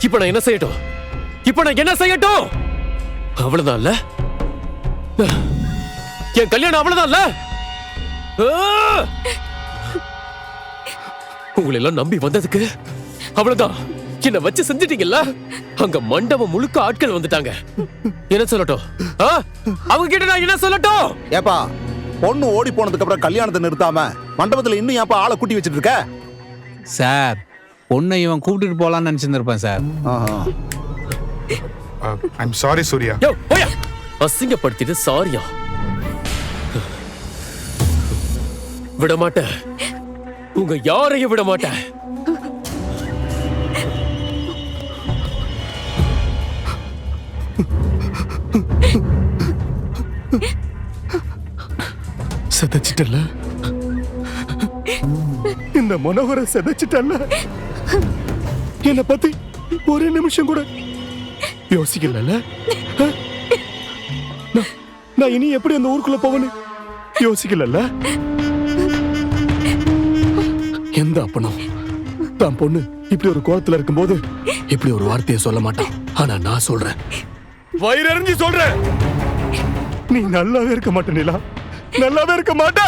இப்ப நான் என்ன செய்யட்டும்? இப்ப நான் என்ன செய்யட்டும்? அவ்வளவுதான்ல? என் கல்யாணம் அவ்வளவுதான்ல? ஆ! உங்களை எல்லாம் நம்பி வந்ததுக்கு அவ்வளவுதான். என்ன வச்சு செஞ்சிட்டீங்கல்ல? அங்க மண்டபம் முழுக்க ஆட்கள் வந்துட்டாங்க. என்ன சொல்லட்டும்? ஆ? அவங்க கிட்ட நான் என்ன சொல்லட்டும்? ஏப்பா பொண்ணு ஓடி போனதுக்கு அப்புறம் கல்யாணத்தை நிறுத்தாம மண்டபத்துல இன்னும் ஏப்பா ஆளை கூட்டி வச்சிட்டு இருக்க? சார் பொண்ணை இவன் கூப்பிட்டுட்டு போலான்னு நினைச்சிருந்திருப்பேன் sir. Aha. I'm sorry Surya. யோ போயா. அசிங்கப்படுத்திட்டு சாரியா. விட மாட்டேன் உங்க யாரையும் விட மாட்டேன் செதைச்சிட்டல இந்த மனோகரை செதைச்சிட்டல என்னை பத்தி ஒரு நிமிஷம் கூட யோசிக்கல நான் இனி எப்படி அந்த ஊருக்குள்ள போவேன்னு யோசிக்கல எந்த அப்பனும் தான் பொண்ணு இப்படி ஒரு கோலத்துல இருக்கும்போது இப்படி ஒரு வார்த்தையை சொல்ல மாட்டான். ஆனா நான் சொல்றேன். வயிறறிஞ்சு சொல்றேன். நீ நல்லாவே இருக்க மாட்டேன் நிலா. நல்லாவே இருக்க மாட்ட